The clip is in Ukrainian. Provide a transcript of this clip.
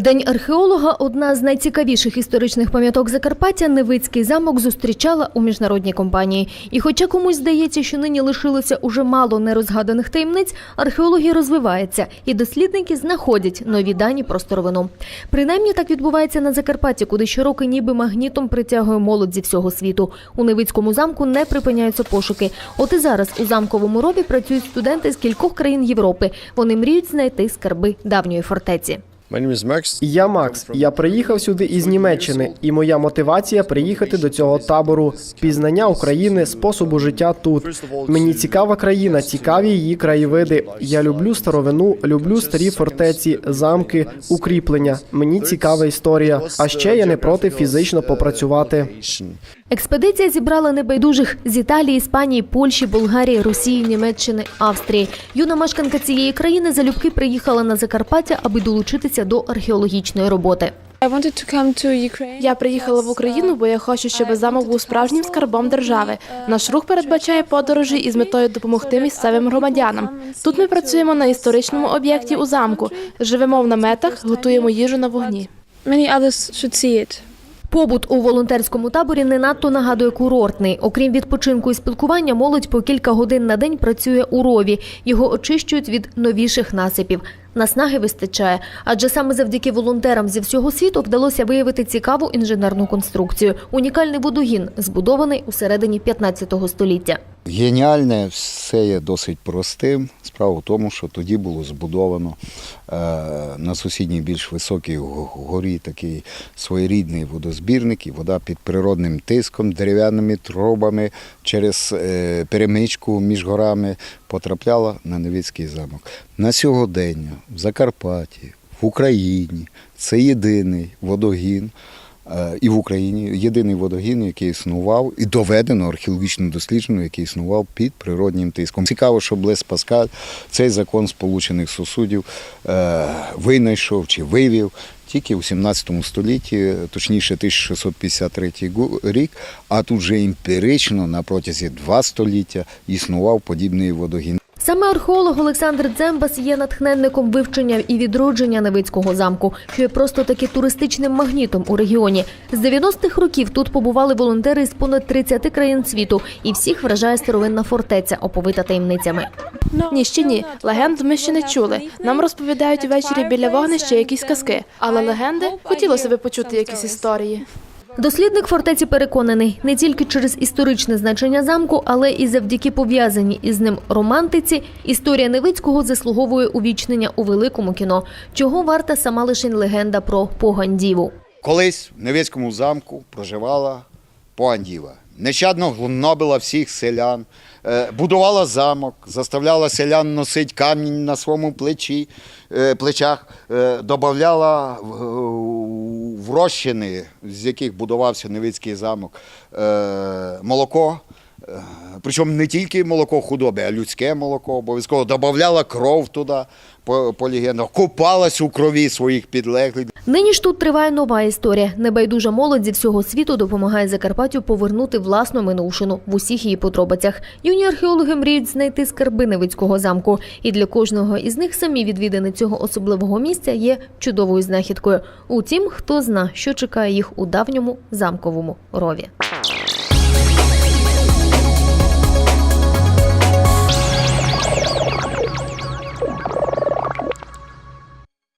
День археолога одна з найцікавіших історичних пам'яток Закарпаття. Невицький замок зустрічала у міжнародній компанії. І хоча комусь здається, що нині лишилося уже мало нерозгаданих таємниць, археологія розвивається, і дослідники знаходять нові дані про старовину. Принаймні так відбувається на Закарпатті, куди щороку ніби магнітом притягує молодь зі всього світу. У Невицькому замку не припиняються пошуки. От і зараз у замковому рові працюють студенти з кількох країн Європи. Вони мріють знайти скарби давньої фортеці. Я Макс. Я приїхав сюди із Німеччини, і моя мотивація приїхати до цього табору. Пізнання України, способу життя тут. Мені цікава країна, цікаві її краєвиди. Я люблю старовину, люблю старі фортеці, замки, укріплення. Мені цікава історія. А ще я не проти фізично попрацювати. Експедиція зібрала небайдужих з Італії, Іспанії, Польщі, Болгарії, Росії, Німеччини, Австрії. Юна мешканка цієї країни залюбки приїхала на Закарпаття, аби долучитися до археологічної роботи. Я приїхала в Україну, бо я хочу, щоб замок був справжнім скарбом держави. Наш рух передбачає подорожі із метою допомогти місцевим громадянам. Тут ми працюємо на історичному об'єкті у замку, живемо в наметах, готуємо їжу на вогні. Мені should see it. Побут у волонтерському таборі не надто нагадує курортний. Окрім відпочинку і спілкування, молодь по кілька годин на день працює у рові. Його очищують від новіших насипів. Наснаги вистачає, адже саме завдяки волонтерам зі всього світу вдалося виявити цікаву інженерну конструкцію. Унікальний водогін, збудований у середині 15 століття. Геніальне все є досить простим. Справа в тому, що тоді було збудовано е, на сусідній більш високій горі такий своєрідний водозбірник, і вода під природним тиском, дерев'яними трубами через е, перемичку між горами потрапляла на Невицький замок. На сьогодення в Закарпатті, в Україні це єдиний водогін. Е, І в Україні єдиний водогін, який існував, і доведено археологічно досліджено, який існував під природнім тиском. Цікаво, що Блес Паскаль цей закон сполучених сусудів е, винайшов чи вивів тільки у 17 столітті, точніше 1653 гу- рік, а тут вже емпірично на протязі два століття існував подібний водогін. Саме археолог Олександр Дзембас є натхненником вивчення і відродження Невицького замку, що є просто таки туристичним магнітом у регіоні. З 90-х років тут побували волонтери з понад 30 країн світу, і всіх вражає старовинна фортеця, оповита таємницями. Ні, ще ні. Легенд ми ще не чули. Нам розповідають ввечері біля вогнища якісь казки. Але легенди хотілося би почути якісь історії. Дослідник фортеці переконаний не тільки через історичне значення замку, але і завдяки пов'язаній із ним романтиці. Історія Невицького заслуговує увічнення у великому кіно, чого варта сама лише легенда про Погандіву. Колись в Невецькому замку проживала Поандіва. Нещадно гнобила всіх селян, е, будувала замок, заставляла селян носити камінь на своєму плечі, е, плечах, е, додавала в- з яких будувався Невицький замок, е, молоко. Причому не тільки молоко худоби, а людське молоко обов'язково. Додавала кров туди, по, по легендах, купалась у крові своїх підлеглих. Нині ж тут триває нова історія. Небайдужа молодь зі всього світу допомагає Закарпаттю повернути власну минувшину в усіх її подробицях. Юні археологи мріють знайти скарби Невицького замку. І для кожного із них самі відвідини цього особливого місця є чудовою знахідкою. Утім, хто зна, що чекає їх у давньому замковому рові.